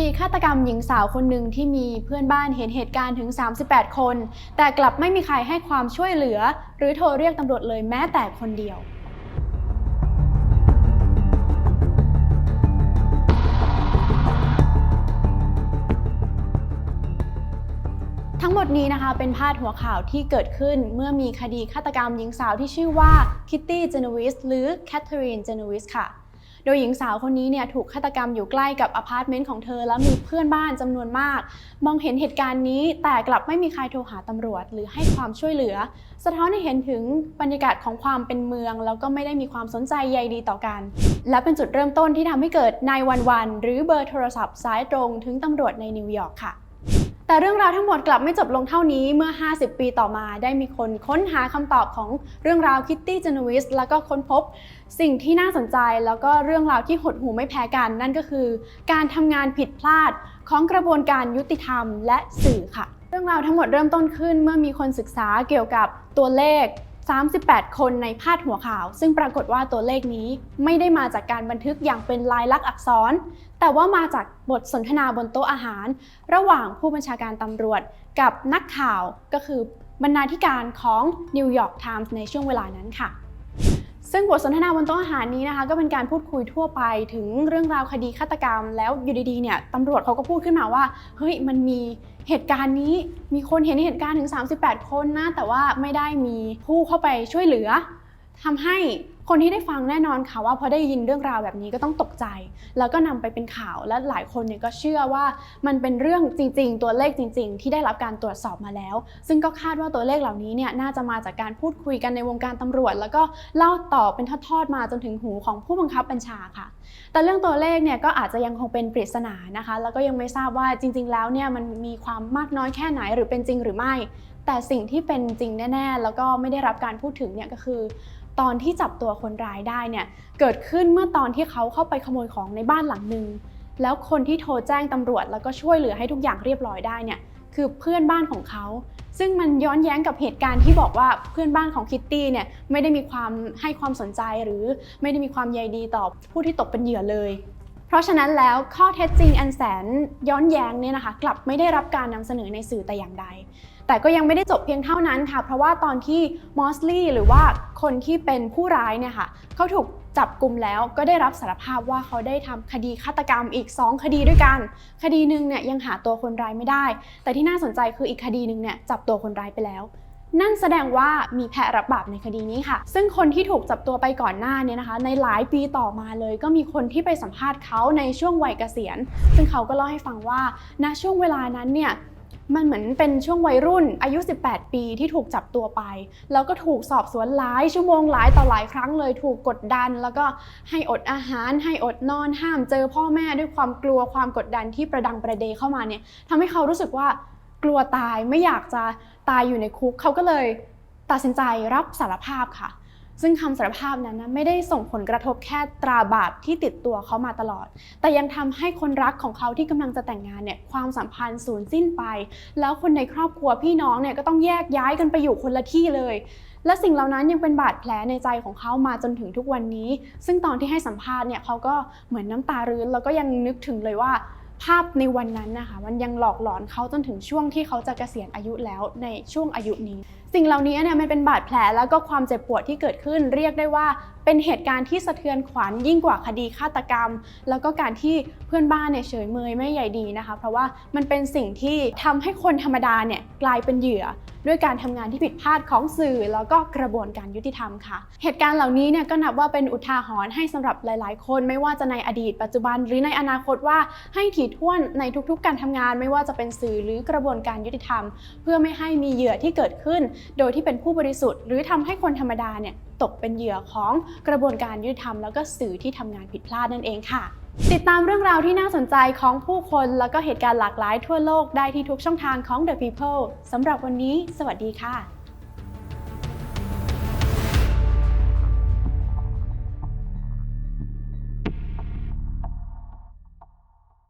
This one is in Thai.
ดีฆาตกรรมหญิงสาวคนหนึ่งที่มีเพื่อนบ้านเห็นเหตุการณ์ถึง 38 คน แต่กลับไม่มีใครให้ความช่วยเหลือ หรือโทรเรียกตำรวจเลยแม้แต่คนเดียว ทั้งหมดนี้นะคะเป็นพาดหัวข่าวที่เกิดขึ้นเมื่อมีคดีฆาตกรรมหญิงสาวที่ชื่อว่าคิตตี้เจนวิสหรือแคทเธอรีนเจนวิสค่ะ โดยหญิงสาวคนนี้เนี่ยถูกฆาตกรรมอยู่ใกล้กับอพาร์ตเมนต์ของเธอ แล้วมีเพื่อนบ้านจำนวนมาก มองเห็นเหตุการณ์นี้แต่กลับไม่มีใครโทรหาตำรวจ หรือให้ความช่วยเหลือ สะท้อนให้เห็นถึงบรรยากาศของความเป็นเมือง แล้วก็ไม่ได้มีความสนใจใยดีต่อกัน และเป็นจุดเริ่มต้นที่ทำให้เกิดนายวันวันหรือเบอร์โทรศัพท์สายตรงถึงตำรวจในนิวยอร์กค่ะ แต่เรื่องราวทั้งหมดกลับไม่จบลงเท่านี้เมื่อ 50 ปีต่อมาได้มีคนค้นหาคำตอบของเรื่องราวคิตตี้เจนวิสแล้วก็ค้นพบสิ่งที่น่าสนใจแล้วก็เรื่องราวที่หดหูไม่แพ้กัน นั่นก็คือการทำงานผิดพลาดของกระบวนการยุติธรรมและสื่อค่ะ เรื่องราวทั้งหมดเริ่มต้นขึ้นเมื่อมีคนศึกษาเกี่ยวกับตัวเลข 38 คนในพาดหัวข่าว ซึ่งปรากฏว่าตัวเลขนี้ไม่ได้มาจากการบันทึกอย่างเป็นลายลักษณ์อักษร แต่ว่ามาจากบทสนทนาบนโต๊ะอาหาร ระหว่างผู้บัญชาการตำรวจกับนักข่าวก็คือบรรณาธิการของนิวยอร์กไทมส์ในช่วงเวลานั้นค่ะ ซึ่งบทสนทนาบนโต๊ะอาหารนี้นะคะก็เป็นการพูดคุยทั่วไปถึงเรื่องราวคดีฆาตกรรม แล้วอยู่ดีๆเนี่ยตำรวจเขาก็พูดขึ้นมาว่าเฮ้ยมันมีเหตุการณ์นี้มีคนเห็นเหตุการณ์ถึง 38 คนนะแต่ว่าไม่ได้มีผู้เข้าไปช่วยเหลือ ทำให้คนที่ได้ฟังแน่นอนค่ะว่าพอได้ยินเรื่องราวแบบนี้ก็ต้องตกใจ แล้วก็นำไปเป็นข่าวและหลายคนเนี่ยก็เชื่อว่ามันเป็นเรื่องจริง ๆ ตัวเลขจริง ๆ ที่ได้รับการตรวจสอบมาแล้ว ซึ่งก็คาดว่าตัวเลขเหล่านี้เนี่ยน่าจะมาจากการพูดคุยกันในวงการตำรวจ แล้วก็เล่าต่อเป็นทอดๆมาจนถึงหูของผู้บังคับบัญชาค่ะ แต่เรื่องตัวเลขเนี่ยก็อาจจะยังคงเป็นปริศนานะคะ แล้วก็ยังไม่ทราบว่าจริง ๆ แล้วเนี่ยมันมีความมากน้อยแค่ไหนหรือเป็นจริงหรือไม่ แต่สิ่งที่เป็นจริงแน่ ๆ แล้วก็ไม่ได้รับการพูดถึงเนี่ยก็คือ ตอนที่จับตัวคนร้ายได้เนี่ยเกิดขึ้นเมื่อตอนที่เขาเข้าไปขโมยของในบ้านหลังหนึ่งแล้วคนที่โทรแจ้งตำรวจแล้วก็ช่วยเหลือให้ทุกอย่างเรียบร้อยได้เนี่ยคือเพื่อนบ้านของเขา ซึ่งมันย้อนแย้งกับเหตุการณ์ที่บอกว่าเพื่อนบ้านของคิตตี้เนี่ยไม่ได้มีความให้ความสนใจหรือไม่ได้มีความใยดีต่อผู้ที่ตกเป็นเหยื่อเลย เพราะฉะนั้นแล้วข้อเท็จจริงอันแสนย้อนแย้งเนี่ยนะคะกลับไม่ได้รับการนำเสนอในสื่อแต่อย่างใด แต่ก็ยังไม่ได้จบเพียงเท่านั้นค่ะ เพราะว่าตอนที่มอสลี่หรือว่าคนที่เป็นผู้ร้ายเนี่ยค่ะเขาถูกจับกลุ่มแล้วก็ได้รับสารภาพว่าเขาได้ทำคดีฆาตกรรมอีก 2 คดีด้วยกัน คดีหนึ่งเนี่ยยังหาตัวคนร้ายไม่ได้ แต่ที่น่าสนใจคืออีกคดีหนึ่งเนี่ยจับตัวคนร้ายไปแล้ว นั่นแสดงว่ามีแพะรับบาปในคดีนี้ค่ะ ซึ่งคนที่ถูกจับตัวไปก่อนหน้าเนี่ยนะคะ ในหลายปีต่อมาเลยก็มีคนที่ไปสัมภาษณ์เขาในช่วงวัยเกษียณ ซึ่งเขาก็เล่าให้ฟังว่าณช่วงเวลานั้นเนี่ย มันเหมือนเป็นช่วงวัยรุ่นอายุ 18 ปีที่ถูกจับตัวไป แล้วก็ถูกสอบสวนหลายชั่วโมงหลายต่อหลายครั้งเลยถูกกดดัน แล้วก็ให้อดอาหาร ให้อดนอนห้ามเจอพ่อแม่ด้วยความกลัวความกดดันที่ประดังประเดเข้ามาเนี่ยทำให้เขารู้สึกว่ากลัวตายไม่อยากจะตายอยู่ในคุกเขาก็เลยตัดสินใจรับสารภาพค่ะ ซึ่งคำสารภาพนั้นนะไม่ได้ส่งผลกระทบแค่ตราบาปที่ติดตัวเขามาตลอด แต่ยังทำให้คนรักของเขาที่กำลังจะแต่งงานเนี่ยความสัมพันธ์สูญสิ้นไป แล้วคนในครอบครัวพี่น้องเนี่ยก็ต้องแยกย้ายกันไปอยู่คนละที่เลย และสิ่งเหล่านั้นยังเป็นบาดแผลในใจของเขามาจนถึงทุกวันนี้ ซึ่งตอนที่ให้สัมภาษณ์เนี่ยเขาก็เหมือนน้ำตารื้นแล้วก็ยังนึกถึงเลยว่าภาพในวันนั้นนะคะมันยังหลอกหลอนเขาจนถึงช่วงที่เขาจะเกษียณอายุแล้วในช่วงอายุนี้ สิ่งเหล่านี้เนี่ยมันเป็นบาดแผลแล้วก็ความเจ็บปวดที่เกิดขึ้น เรียกได้ว่าเป็นเหตุการณ์ที่สะเทือนขวัญยิ่งกว่าคดีฆาตกรรม แล้วก็การที่เพื่อนบ้านเนี่ยเฉยเมยไม่ใหญ่ดีนะคะ เพราะว่ามันเป็นสิ่งที่ทำให้คนธรรมดาเนี่ยกลายเป็นเหยื่อ ด้วยการทำงานที่ผิดพลาดของสื่อ แล้วก็กระบวนการยุติธรรมค่ะ เหตุการณ์เหล่านี้เนี่ยก็นับว่าเป็นอุทาหรณ์ให้สำหรับหลาย ๆ คนไม่ว่าจะในอดีต ปัจจุบันหรือในอนาคตว่าให้ถี่ถ้วนในทุก ๆ การทำงาน ไม่ว่าจะเป็นสื่อหรือกระบวนการยุติธรรม เพื่อไม่ให้มีเหยื่อที่เกิดขึ้นโดยที่เป็นผู้บริสุทธิ์ หรือทำให้คนธรรมดาเนี่ยตกเป็นเหยื่อของกระบวนการยุติธรรมแล้วก็สื่อที่ทำงานผิดพลาดนั่นเองค่ะ ติดตามเรื่องราวที่น่าสนใจของผู้คนแล้วก็เหตุการณ์หลากหลายทั่วโลกได้ที่ทุกช่องทางของ The People สำหรับวันนี้ สวัสดีค่ะ